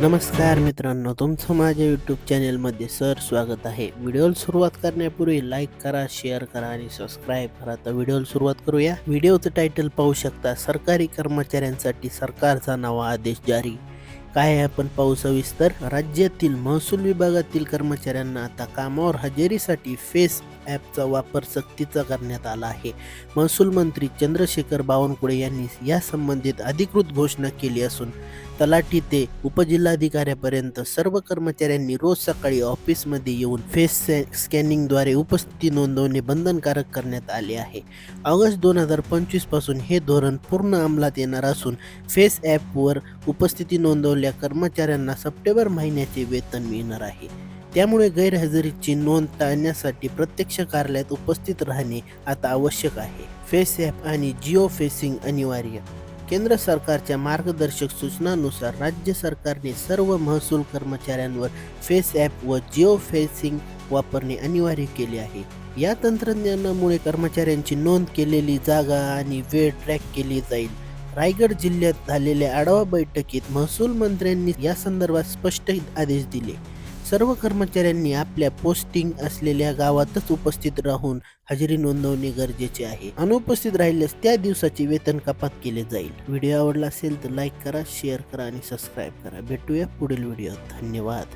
नमस्कार मित्रांनो तुमचं माझ्या यूट्यूब चॅनेलमध्ये सर स्वागत आहे. व्हिडिओला सुरुवात करण्यापूर्वी लाईक करा शेअर करा आणि सबस्क्राईब करा. तर व्हिडिओला सुरुवात करूया. व्हिडिओचं टायटल पाहू शकता सरकारी कर्मचाऱ्यांसाठी सरकारचा नवा आदेश जारी. काय आहे आपण पाहू सविस्तर. राज्यातील महसूल विभागातील कर्मचाऱ्यांना आता कामावर हजेरीसाठी फेस ॲपचा वापर सक्तीचा करण्यात आला आहे. महसूल मंत्री चंद्रशेखर बावनकुळे यांनी या संबंधित अधिकृत घोषणा केली असून तलाठी ते उपजिल्हाधिकाऱ्यापर्यंत सर्व कर्मचाऱ्यांनी रोज सकाळी ऑफिसमध्ये येऊन फेस स्कॅनिंगद्वारे उपस्थिती नोंदवणे बंधनकारक करण्यात आले आहे. ऑगस्ट दोन हजार पंचवीसपासून हे धोरण पूर्ण अंमलात येणार असून फेस ॲपवर उपस्थिती नोंदवल्या कर्मचाऱ्यांना सप्टेंबर महिन्याचे वेतन मिळणार आहे. त्यामुळे गैरहजेरीची नोंद टाळण्यासाठी प्रत्यक्ष कार्यालयात उपस्थित राहणे आता आवश्यक आहे. फेस ॲप आणि जिओ फेसिंग अनिवार्य. केंद्र सरकारच्या मार्गदर्शक सूचनानुसार राज्य सरकारने सर्व महसूल कर्मचाऱ्यांवर फेस ॲप व जिओ फेसिंग वापरणे अनिवार्य केले आहे. या तंत्रज्ञानामुळे कर्मचाऱ्यांची नोंद केलेली जागा आणि वेळ ट्रॅक केली जाईल. रायगड जिल्ह्यात झालेल्या आढावा बैठकीत महसूल मंत्र्यांनी या संदर्भात स्पष्ट आदेश दिले. सर्व कर्मचाऱ्यांनी आपल्या पोस्टिंग असलेल्या गावातच उपस्थित राहून हजेरी नोंदवणे गरजेचे आहे. अनुपस्थित राहिल्यास त्या दिवसाचे वेतन कपात केले जाईल. व्हिडिओ आवडला असेल तर लाईक करा शेअर करा आणि सबस्क्राईब करा. भेटूया पुढील व्हिडिओ धन्यवाद.